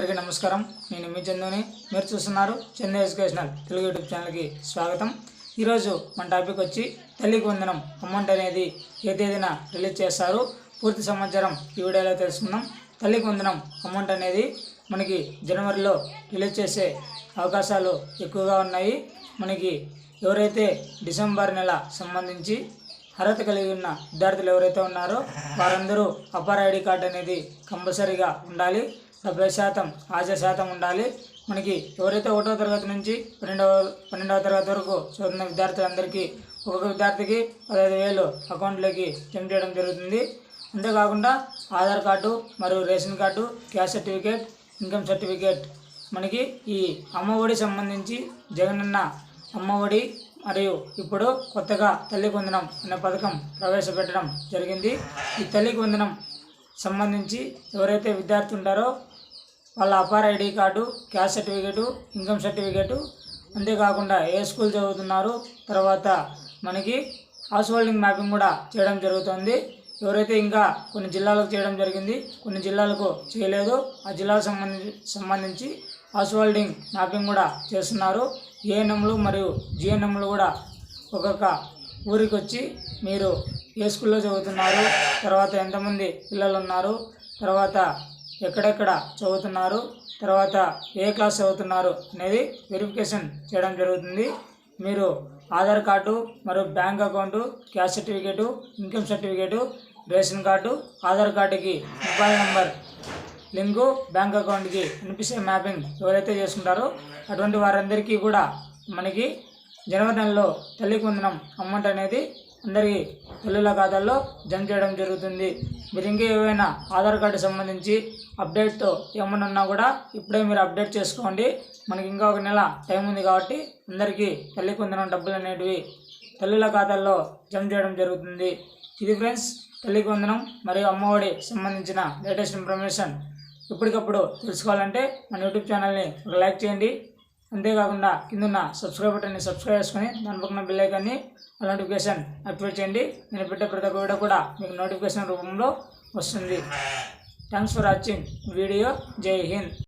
అందరికీ నమస్కారం. నేను మీ చందుని. మీరు చూస్తున్నారు చందు ఎడ్యుకేషనల్ తెలుగు యూట్యూబ్ ఛానల్కి స్వాగతం. ఈరోజు మన టాపిక్ వచ్చి తల్లికి వందనం అమౌంట్ అనేది ఏ తేదీన రిలీజ్ చేస్తారు? పూర్తి సమాచారం ఈ వీడియోలో తెలుసుకుందాం. తల్లికి వందనం అమౌంట్ అనేది మనకి జనవరిలో రిలీజ్ చేసే అవకాశాలు ఎక్కువగా ఉన్నాయి. మనకి ఎవరైతే డిసెంబర్ నెల సంబంధించి అర్హత కలిగి ఉన్న విద్యార్థులు ఎవరైతే ఉన్నారో వారందరూ అపార్ ఐడి కార్డు అనేది కంపల్సరీగా ఉండాలి. డెబ్బై శాతం హాజరు శాతం ఉండాలి. మనకి ఎవరైతే ఒకటో తరగతి నుంచి పన్నెండవ పన్నెండవ తరగతి వరకు చదువుతున్న విద్యార్థులందరికీ ఒక్కొక్క విద్యార్థికి పదహైదు వేలు అకౌంట్లోకి జమ చేయడం జరుగుతుంది. అంతేకాకుండా ఆధార్ కార్డు మరియు ration card caste certificate income certificate. మనకి ఈ అమ్మఒడి సంబంధించి జగనన్న అమ్మఒడి మరియు ఇప్పుడు కొత్తగా తల్లి వందనం అనే పథకం ప్రవేశపెట్టడం జరిగింది. ఈ తల్లి వందనం సంబంధించి ఎవరైతే విద్యార్థి ఉంటారో వాళ్ళ APAAR ID card caste certificate income certificate అంతేకాకుండా ఏ స్కూల్ చదువుతున్నారు తర్వాత మనకి హౌస్ హోల్డింగ్ మ్యాపింగ్ కూడా చేయడం జరుగుతుంది. ఎవరైతే ఇంకా కొన్ని జిల్లాలకు చేయడం జరిగింది కొన్ని జిల్లాలకు చేయలేదు ఆ జిల్లాకు సంబంధించి సంబంధించి హౌస్ హోల్డింగ్ మ్యాపింగ్ కూడా చేస్తున్నారు. ఏఎన్ఎంలు మరియు జిఎన్ఎంలు కూడా ఒక్కొక్క ఊరికి వచ్చి మీరు ఏ స్కూల్లో చదువుతున్నారు తర్వాత ఎంతమంది పిల్లలు ఉన్నారు తర్వాత ఎక్కడెక్కడ చదువుతున్నారు తర్వాత ఏ క్లాస్ చదువుతున్నారు అనేది వెరిఫికేషన్ చేయడం జరుగుతుంది. మీరు ఆధార్ కార్డు మరియు bank account caste certificate income certificate ration card Aadhaar కార్డుకి మొబైల్ నెంబర్ లింకు బ్యాంక్ అకౌంట్కి ఎన్పిసిఐ మ్యాపింగ్ ఎవరైతే చేసుకుంటారో అటువంటి వారందరికీ కూడా మనకి జనవరి నెలలో తల్లి వందనం అమౌంట్ అనేది అందరికీ తల్లుల ఖాతాల్లో జమ చేయడం జరుగుతుంది. మీరు ఇంకా ఏవైనా ఆధార్ కార్డు సంబంధించి అప్డేట్తో ఏమన్నా ఉన్నా కూడా ఇప్పుడే మీరు అప్డేట్ చేసుకోండి. మనకి ఇంకా ఒక నెల టైం ఉంది కాబట్టి అందరికీ తల్లి కొందనం డబ్బులు అనేటివి తల్లుల ఖాతాల్లో జమ చేయడం జరుగుతుంది. ఇది ఫ్రెండ్స్ తల్లి కొందనం మరియు అమ్మఒడి సంబంధించిన లేటెస్ట్ ఇన్ఫర్మేషన్. ఎప్పటికప్పుడు తెలుసుకోవాలంటే మన యూట్యూబ్ ఛానల్ని ఒక లైక్ చేయండి. అంతేకాకుండా కింద సబ్స్క్రైబ్ బటన్ని సబ్స్క్రైబ్ చేసుకొని దాని పక్కన బిల్ నోటిఫికేషన్ యాక్టివేట్ చేయండి. నేను పెట్టే ప్రతి ఒక్క వీడియో కూడా మీకు నోటిఫికేషన్ రూపంలో వస్తుంది. థ్యాంక్స్ ఫర్ వాచింగ్ వీడియో జై హింద్